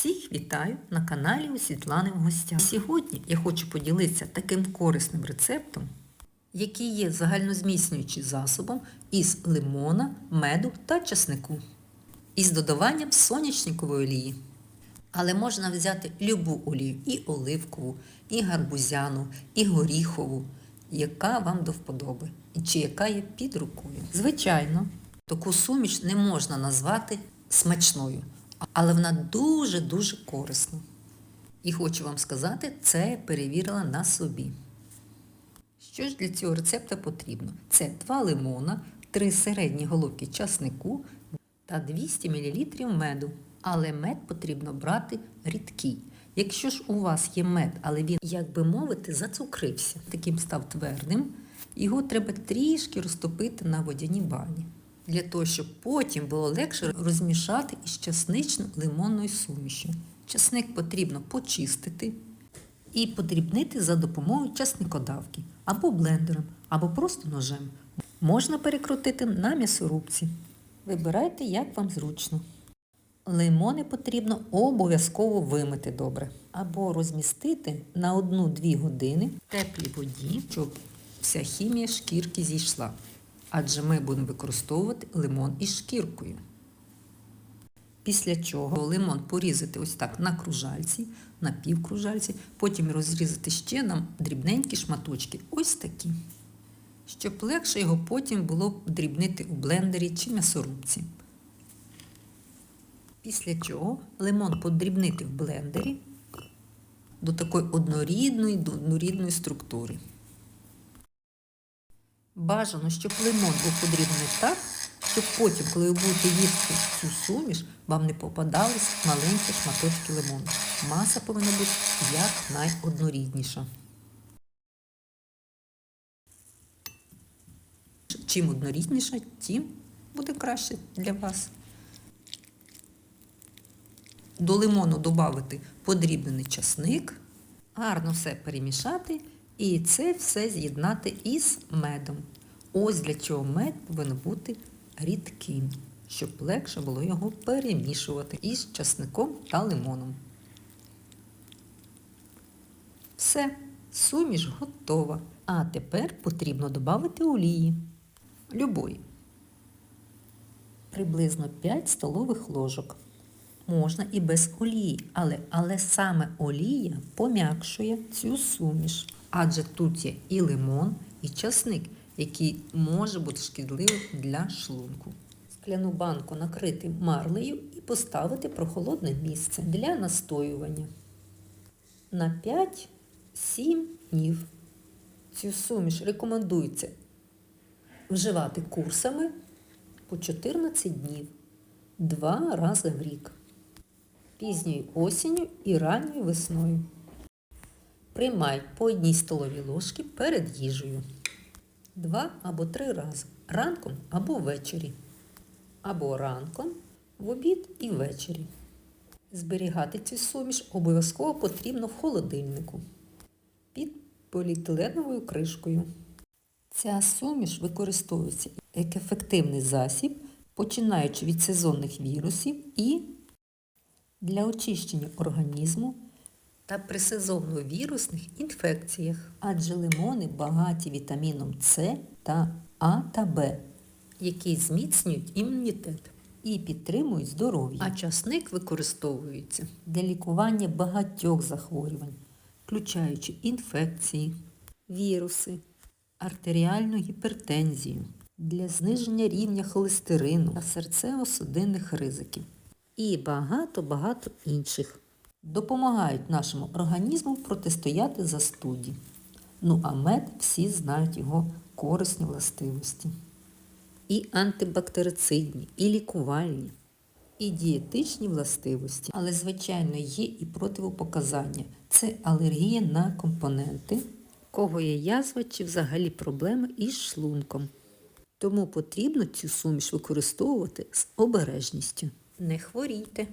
Всіх вітаю на каналі у Світлани в гостях. Сьогодні я хочу поділитися таким корисним рецептом, який є загальнозміцнюючим засобом із лимона, меду та часнику, із додаванням сонячникової олії. Але можна взяти любу олію, і оливкову, і гарбузяну, і горіхову, яка вам до вподоби, і чи яка є під рукою. Звичайно, таку суміш не можна назвати смачною, але вона дуже-дуже корисна. І хочу вам сказати, це я перевірила на собі. Що ж для цього рецепта потрібно? Це 2 лимона, 3 середні головки часнику та 200 мл меду. Але мед потрібно брати рідкий. Якщо ж у вас є мед, але він, як би мовити, зацукрився, таким став твердим, його треба трішки розтопити на водяній бані. Для того, щоб потім було легше розмішати із часнично-лимонною сумішю. Часник потрібно почистити і подрібнити за допомогою часникодавки або блендером, або просто ножем. Можна перекрутити на м'ясорубці. Вибирайте, як вам зручно. Лимони потрібно обов'язково вимити добре. Або розмістити на 1-2 години в теплій воді, щоб вся хімія шкірки зійшла. Адже ми будемо використовувати лимон із шкіркою. Після чого лимон порізати ось так на кружальці, на півкружальці, потім розрізати ще на дрібненькі шматочки, ось такі, щоб легше його потім було дрібнити у блендері чи м'ясорубці. Після чого лимон подрібнити в блендері до такої однорідної, до однорідної структури. Бажано, щоб лимон був подрібний так, щоб потім, коли ви будете їсти цю суміш, вам не попадались маленькі шматочки лимону. Маса повинна бути як найоднорідніша. Чим однорідніша, тим буде краще для вас. До лимону додати подрібнений часник, гарно все перемішати і це все з'єднати із медом. Ось для чого мед повинен бути рідким, щоб легше було його перемішувати із часником та лимоном. Все, суміш готова. А тепер потрібно додати олії. Любої. Приблизно 5 столових ложок. Можна і без олії, але, але саме олія пом'якшує цю суміш. Адже тут є і лимон, і часник, який може бути шкідливим для шлунку. Скляну банку накрити марлею і поставити прохолодне місце для настоювання. На 5-7 днів. Цю суміш рекомендується вживати курсами по 14 днів, два рази в рік пізньою осінню і ранньою весною. Приймають по одній столовій ложці перед їжею. Два або три рази ранком або ввечері. Або ранком, в обід і ввечері. Зберігати цю суміш обов'язково потрібно в холодильнику під поліетиленовою кришкою. Ця суміш використовується як ефективний засіб, починаючи від сезонних вірусів і для очищення організму та при сезонно-вірусних інфекціях, адже лимони багаті вітаміном С та А та Б, які зміцнюють імунітет і підтримують здоров'я. А часник використовується для лікування багатьох захворювань, включаючи інфекції, віруси, артеріальну гіпертензію, для зниження рівня холестерину та серцево-судинних ризиків і багато-багато інших. Допомагають нашому організму протистояти застуді. Ну а мед всі знають його корисні властивості. І антибактерицидні, і лікувальні, і дієтичні властивості. Але, звичайно, є і противопоказання. Це алергія на компоненти, кого є язва чи взагалі проблеми із шлунком. Тому потрібно цю суміш використовувати з обережністю. Не хворійте.